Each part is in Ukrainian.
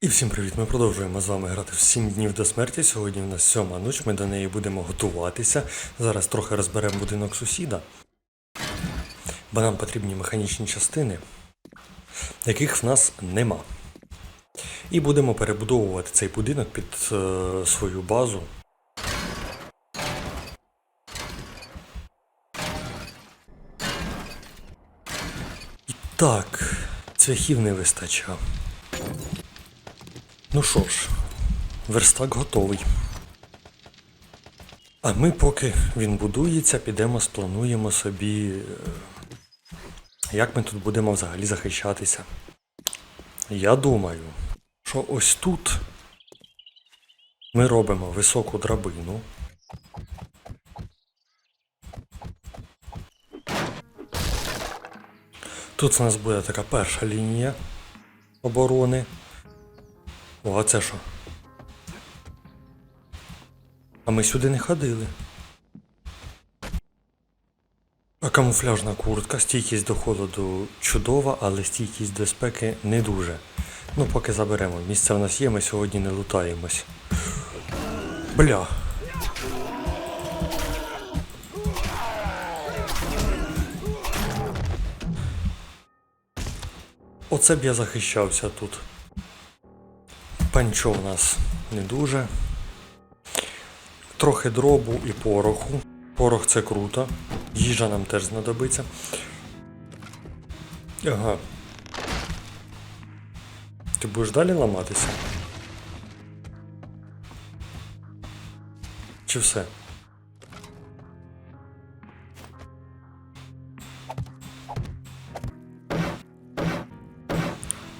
І всім привіт! Ми продовжуємо з вами грати в 7 днів до смерті. Сьогодні в нас сьома ніч, ми до неї будемо готуватися. Зараз трохи розберемо будинок сусіда. Бо нам потрібні механічні частини, яких в нас нема. І будемо перебудовувати цей будинок під е, свою базу. І так, цвяхів не вистачає. Ну що ж, верстак готовий. А ми, поки він будується, підемо сплануємо собі, е, як ми тут будемо взагалі захищатися. Я думаю, що ось тут ми робимо високу драбину. Тут у нас буде така перша лінія оборони. О, а це що? А ми сюди не ходили. А камуфляжна куртка, стійкість до холоду чудова, але стійкість до спеки не дуже. Ну, поки заберемо. Місце в нас є, ми сьогодні не лутаємось. Бля. Оце б я захищався тут. Панчо в нас не дуже. Трохи дробу і пороху. Порох це круто. Їжа нам теж знадобиться. Ага. Ти будеш далі ламатися? Чи все?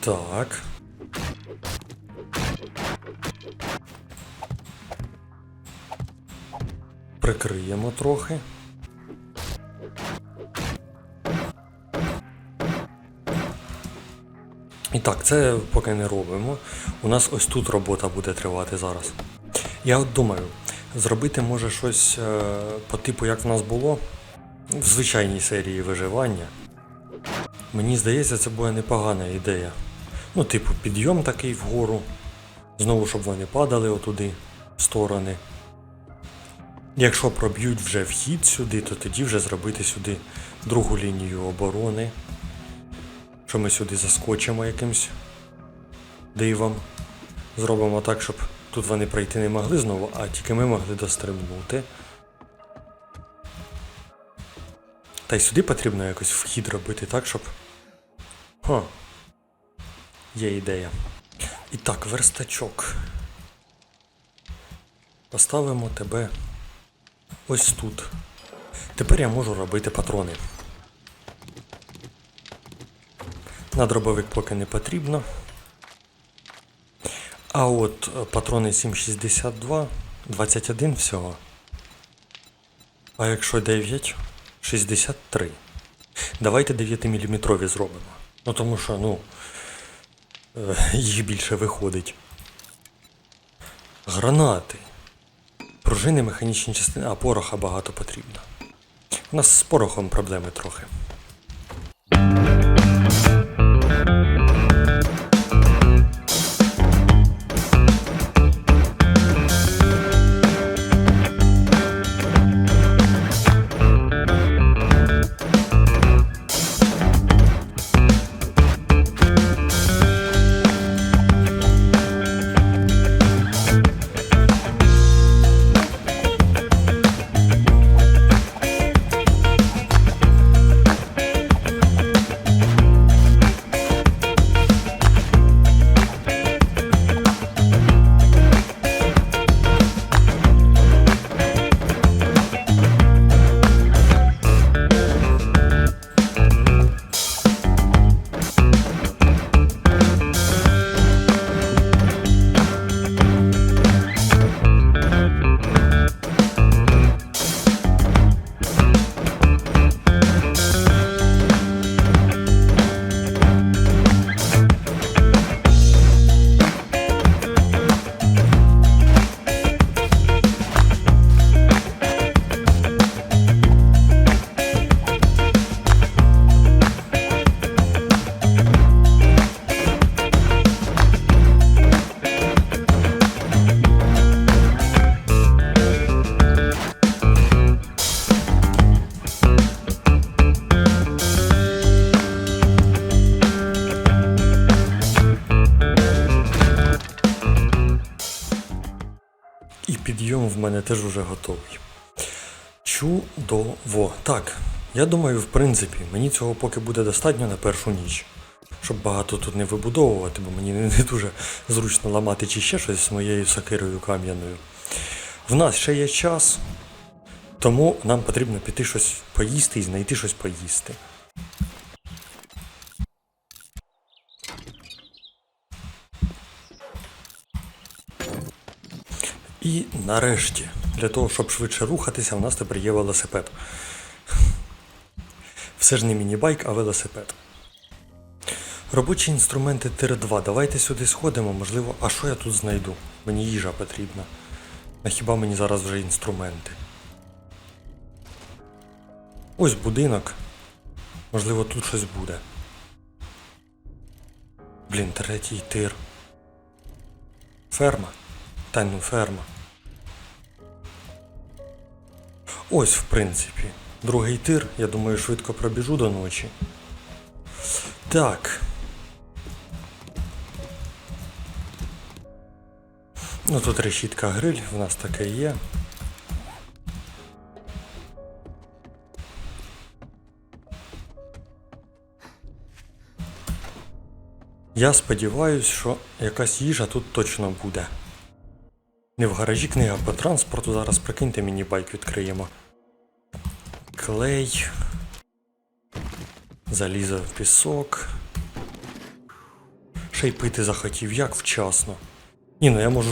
Так. Прикриємо трохи. І так, це поки не робимо. У нас ось тут робота буде тривати зараз. Я от думаю, зробити може щось е, по типу, як в нас було в звичайній серії виживання. Мені здається, це буде непогана ідея. Ну, типу, підйом такий вгору. Знову, щоб вони падали отуди, в сторони. Якщо проб'ють вже вхід сюди, то тоді вже зробити сюди другу лінію оборони. Що ми сюди заскочимо якимсь дивом. Зробимо так, щоб тут вони пройти не могли знову, а тільки ми могли дострибнути. Та й сюди потрібно якось вхід робити так, щоб. Ха. Є ідея. І так, верстачок. Поставимо тебе ось тут. Тепер я можу робити патрони. На дробовик поки не потрібно. А от е, патрони 7,62, 21 всього. А якщо 9, 63. Давайте 9 мм зробимо. Ну тому що, ну, е, їх більше виходить. Гранати. Пружини, механічні частини, а пороха багато потрібно. У нас з порохом проблеми трохи. Підйом в мене теж уже готовий. Чудово. Так, я думаю, в принципі, мені цього поки буде достатньо на першу ніч. Щоб багато тут не вибудовувати, бо мені не дуже зручно ламати чи ще щось з моєю сокирою кам'яною. В нас ще є час, тому нам потрібно піти щось поїсти і знайти щось поїсти. І нарешті, для того, щоб швидше рухатися, у нас тепер є велосипед. Все ж не міні-байк, а велосипед. Робочі інструменти тир 2. Давайте сюди сходимо, можливо. А що я тут знайду? Мені їжа потрібна. А хіба мені зараз вже інструменти? Ось будинок. Можливо, тут щось буде. Блін, третій тир. Ферма. Та ну ферма. Ось, в принципі. Другий тир, я думаю, швидко пробіжу до ночі. Так. Ну тут решітка гриль, в нас таке є. Я сподіваюся, що якась їжа тут точно буде. Не в гаражі книга по транспорту, зараз прикиньте мені байк відкриємо. Клей. Залізо в пісок. Ще й пити захотів, як вчасно. Ні, ну я можу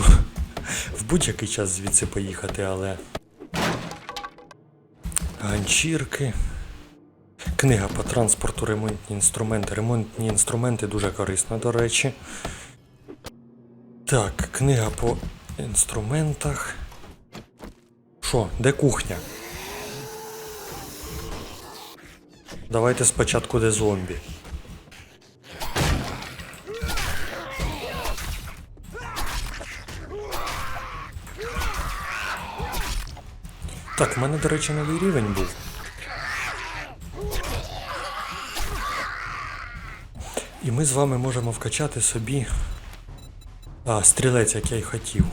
в будь-який час звідси поїхати, але. Ганчірки. Книга по транспорту, ремонтні інструменти. Ремонтні інструменти дуже корисно, до речі. Так, книга по інструментах. Що, де кухня? Давайте спочатку де зомбі. Так, в мене, до речі, новий рівень був. І ми з вами можемо вкачати собі. А, стрілець, як я й хотів.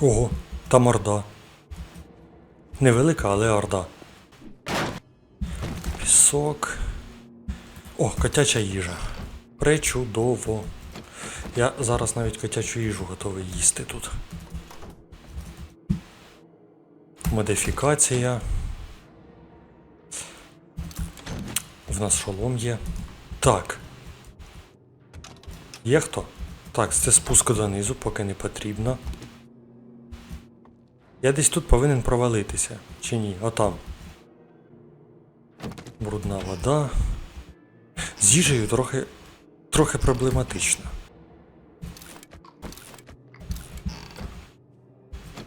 Ого, там орда. Невелика, але орда. Пісок. О, котяча їжа. Пречудово. Я зараз навіть котячу їжу готовий їсти тут. Модифікація. В нас шолом є. Так. Є хто? Так, це спуск донизу, поки не потрібно. Я десь тут повинен провалитися. Чи ні? Отам. Брудна вода. З їжею трохи. трохи проблематично.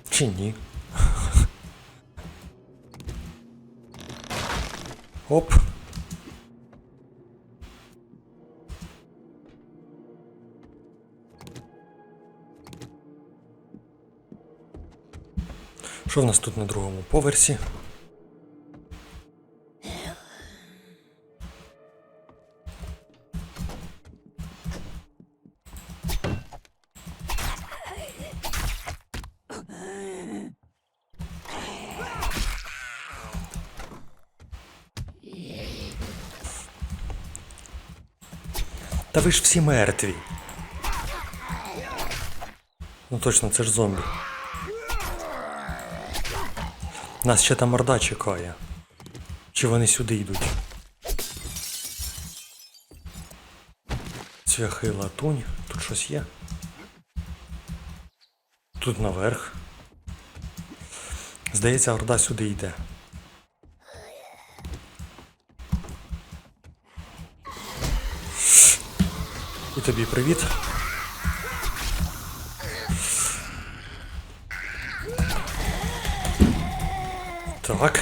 Чи ні? Оп. Що в нас тут на другому поверсі? Та ви ж всі мертві. Ну точно, це ж зомбі. Нас ще там орда чекає. Чи вони сюди йдуть? Цвяхи латунь. Тут щось є. Тут наверх. Здається, орда сюди йде. І тобі привіт. Так.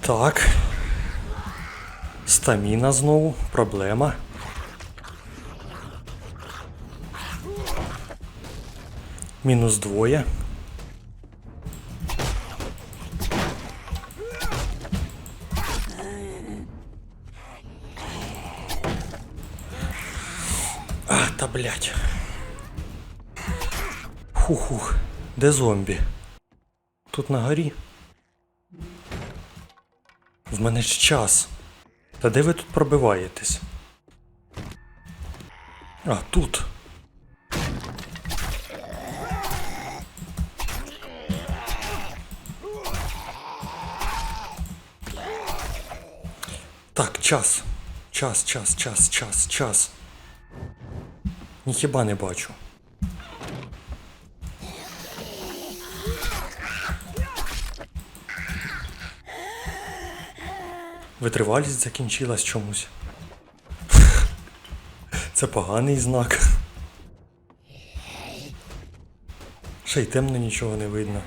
Так. Стаміна знову, проблема. Мінус двоє. А, та блять. Хух-хух. Де зомбі? Тут на горі. В мене ж час. Та де ви тут пробиваєтесь? А, тут. Час. Час, час, час, час, час. Ніхіба не бачу. Витривалість закінчилась чомусь. Це поганий знак. Ще й темно нічого не видно.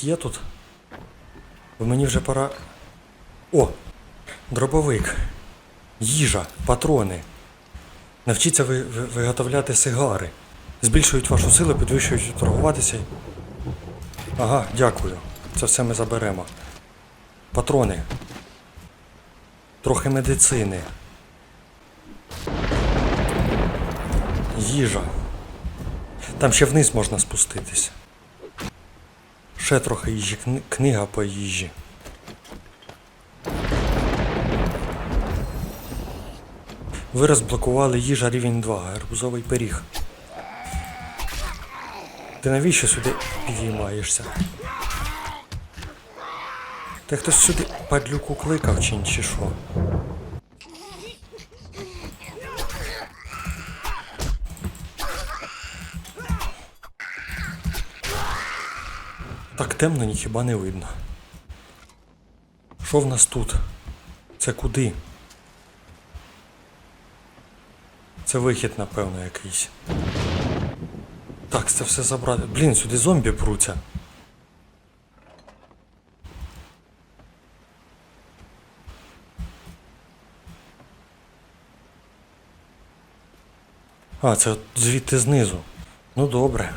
Хтось є тут? Бо мені вже пора. О! Дробовик. Їжа, патрони. Навчіться ви, ви- виготовляти сигари. Збільшують вашу силу, підвищують торгуватися. Ага, дякую. Це все ми заберемо. Патрони. Трохи медицини. Їжа. Там ще вниз можна спуститись. Ще трохи їжі, книга по їжі. Ви розблокували їжа рівень 2, гарбузовий пиріг. Ти навіщо сюди підіймаєшся? Ти хтось сюди падлюку кликав чи що? Так темно, ні хіба не видно. Що в нас тут? Це куди? Це вихід, напевно, якийсь. Так, це все забрати. Блін, сюди зомбі пруться. А, це звідти знизу. Ну добре.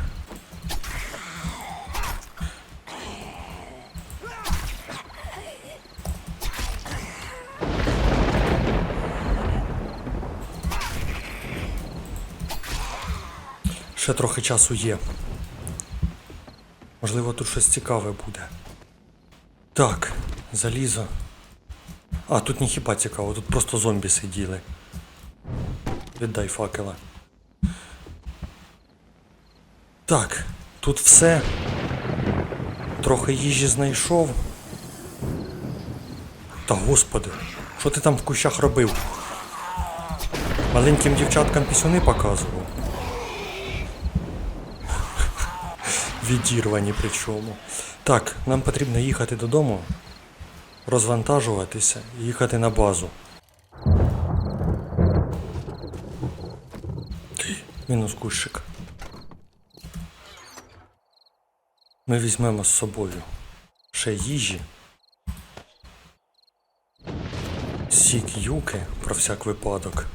Ще трохи часу є. Можливо, тут щось цікаве буде. Так, залізо. А, тут не хіба цікаво, тут просто зомбі сиділи. Віддай факела. Так, тут все. Трохи їжі знайшов. Та господи, що ти там в кущах робив? Маленьким дівчаткам пісюни показував. Відірвані причому. Так, нам потрібно їхати додому, розвантажуватися і їхати на базу. Мінус кущик. Ми візьмемо з собою ще їжі. Сік юки про всяк випадок.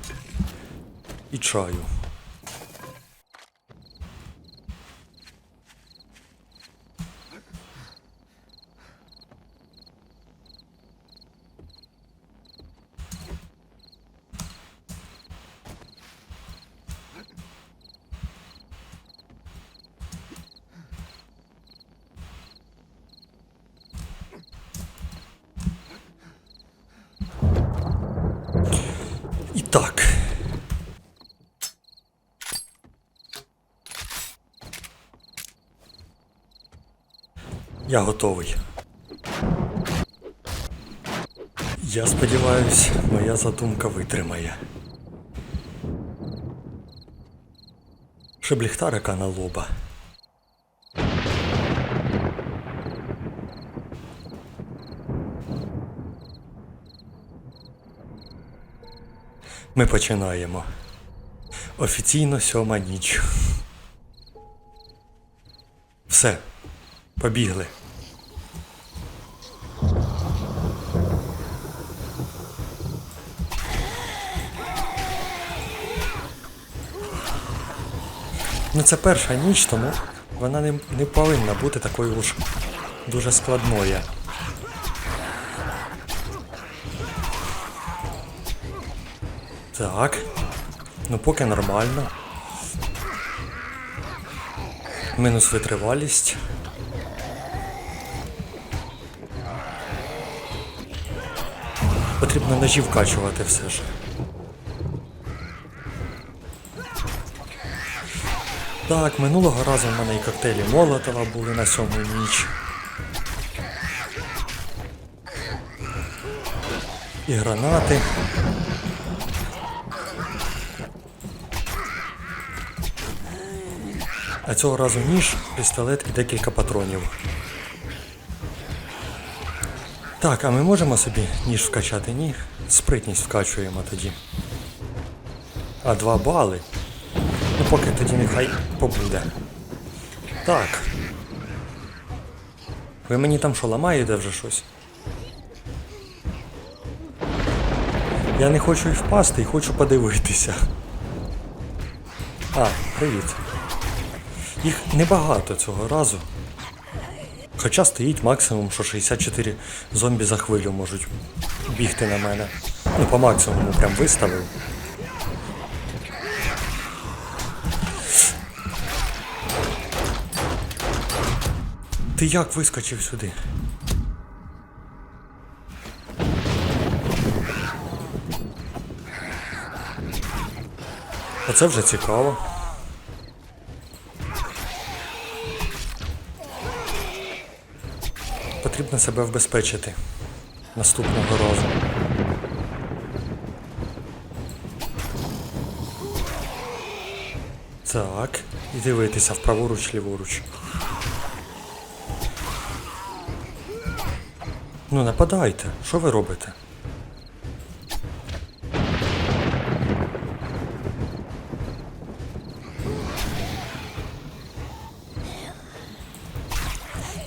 І чаю. Я готовий. Я сподіваюся, моя задумка витримає. Шебліхтарика на лоба. Ми починаємо. Офіційно сьома ніч. Все, побігли. Ну це перша ніч, тому вона не, не повинна бути такою уж дуже складною. Так. Ну поки нормально. Мінус витривалість. Потрібно ножі вкачувати все ж. Так, минулого разу в мене і коктейлі Молотова були на сьому ніч. І гранати. А цього разу ніж, пістолет і декілька патронів. Так, а ми можемо собі ніж вкачати? Ні. Спритність вкачуємо тоді. А два бали. Ну поки тоді нехай побуде. Так. Ви мені там що ламаєте вже щось? Я не хочу і впасти, і хочу подивитися. А, привіт. Їх небагато цього разу. Хоча стоїть максимум, що 64 зомбі за хвилю можуть бігти на мене. Ну, по максимуму прям виставив. Ти як вискочив сюди? Оце вже цікаво. Потрібно себе вбезпечити наступного разу. Так, і дивитися вправоруч ліворуч. Ну нападайте, що ви робите?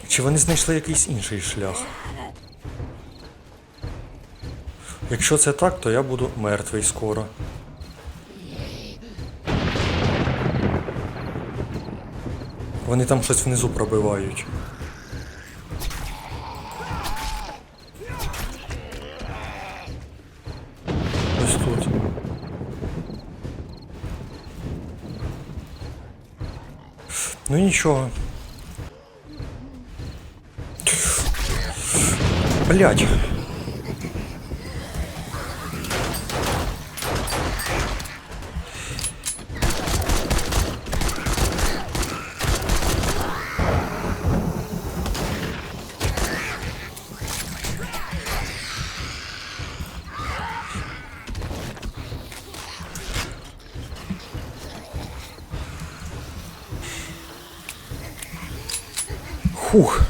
Чи вони знайшли якийсь інший шлях? Якщо це так, то я буду мертвий скоро. Вони там щось внизу пробивають. Нічого. Блять. Хух.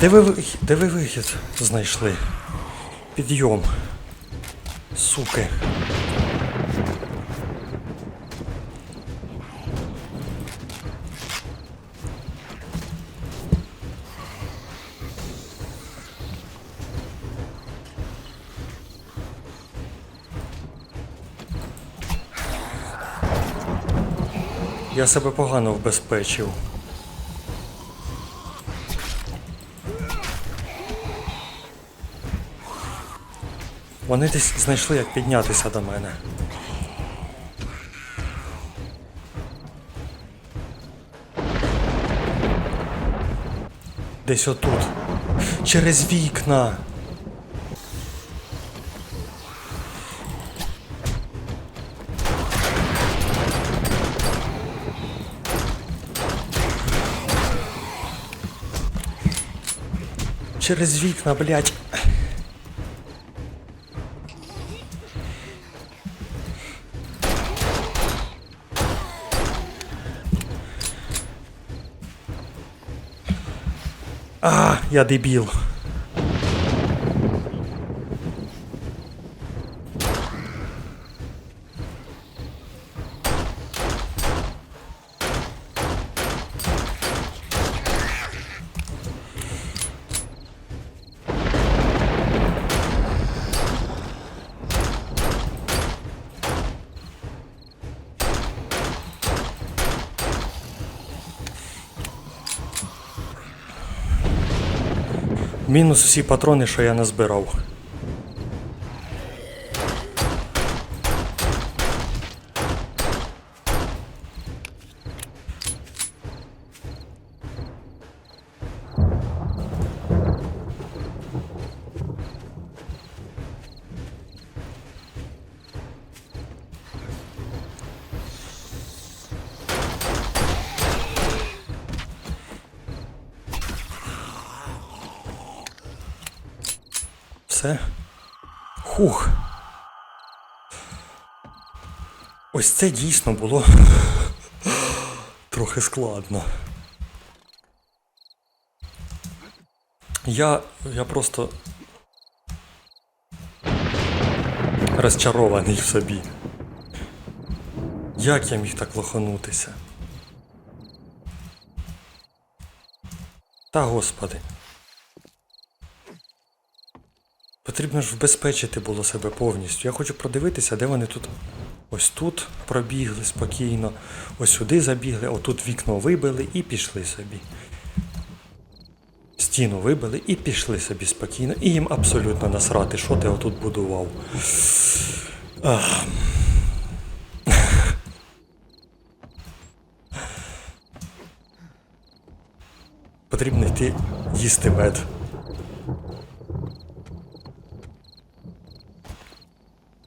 Де ви, де ви вихід знайшли? Підйом. Суки. Я себе погано вбезпечив. Вони десь знайшли, як піднятися до мене. Десь отут. Через вікна. Через вікна, блядь. А, я дебіл. Мінус всі патрони, що я назбирав. Все. Хух. Ось це дійсно було трохи складно. Я. я просто. розчарований в собі. Як я міг так лоханутися? Та господи. Потрібно ж вбезпечити було себе повністю. Я хочу продивитися, де вони тут. Ось тут пробігли спокійно, ось сюди забігли, отут вікно вибили і пішли собі. Стіну вибили і пішли собі спокійно. І їм абсолютно насрати, що ти отут будував. Ах. Потрібно йти їсти мед.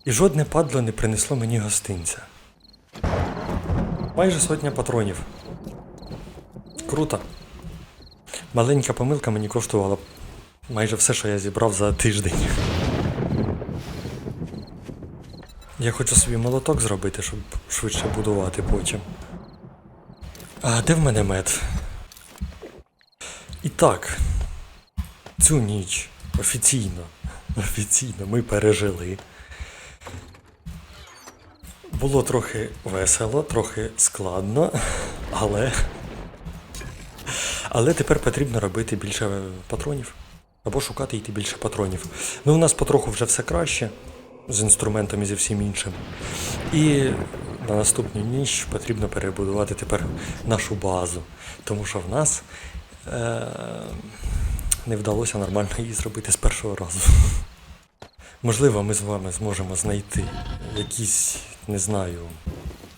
І жодне падло не принесло мені гостинця. Майже сотня патронів. Круто. Маленька помилка мені коштувала майже все, що я зібрав за тиждень. Я хочу собі молоток зробити, щоб швидше будувати потім. А де в мене мед? І так, цю ніч офіційно, офіційно ми пережили. Було трохи весело, трохи складно, але. Але тепер потрібно робити більше патронів. Або шукати йти більше патронів. Ну, у нас потроху вже все краще з інструментом і зі всім іншим. І на наступну ніч потрібно перебудувати тепер нашу базу. Тому що в нас е- не вдалося нормально її зробити з першого разу. Можливо, ми з вами зможемо знайти якісь, не знаю,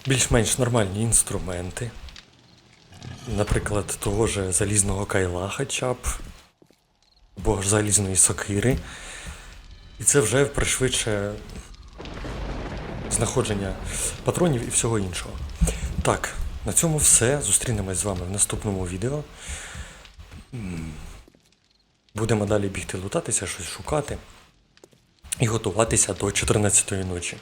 більш-менш нормальні інструменти. Наприклад, того ж залізного кайла хоча або ж залізної сокири. І це вже пришвидше знаходження патронів і всього іншого. Так, на цьому все. Зустрінемось з вами в наступному відео. Будемо далі бігти лутатися, щось шукати і готуватися до 14-ї ночі.